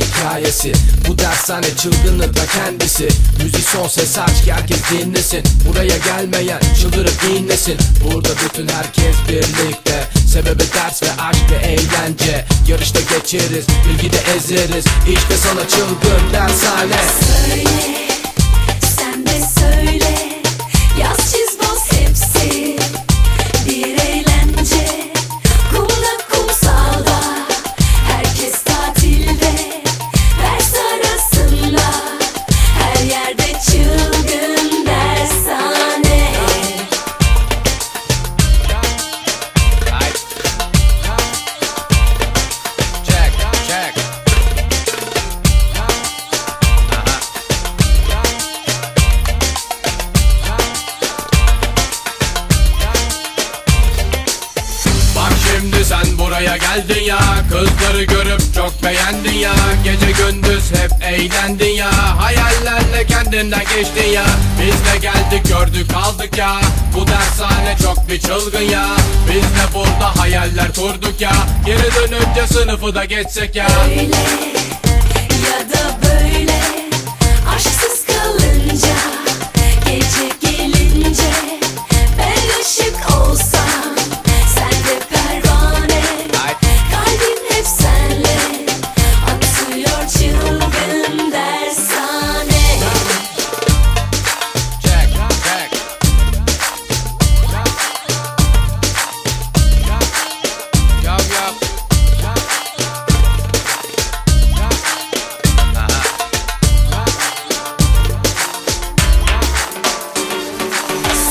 hikayesi. Bu dershane çılgını da kendisi. Müzik son ses aç ki herkes dinlesin. Buraya gelmeyen çıldırıp inlesin Burada bütün herkes birlikte. Sebebi ders ve aşk ve eğlence. Yarışta geçeriz bilgide ezeriz. İşte sana çılgın dershane. Söyle, şimdi sen buraya geldin ya. Kızları görüp çok beğendin ya. Gece gündüz hep eğlendin ya. Hayallerle kendinden geçtin ya. Biz de geldik gördük kaldık ya. Bu dershane çok bir çılgın ya. Biz de burada hayaller kurduk ya. Geri dönünce sınıfı da geçsek ya. Öyle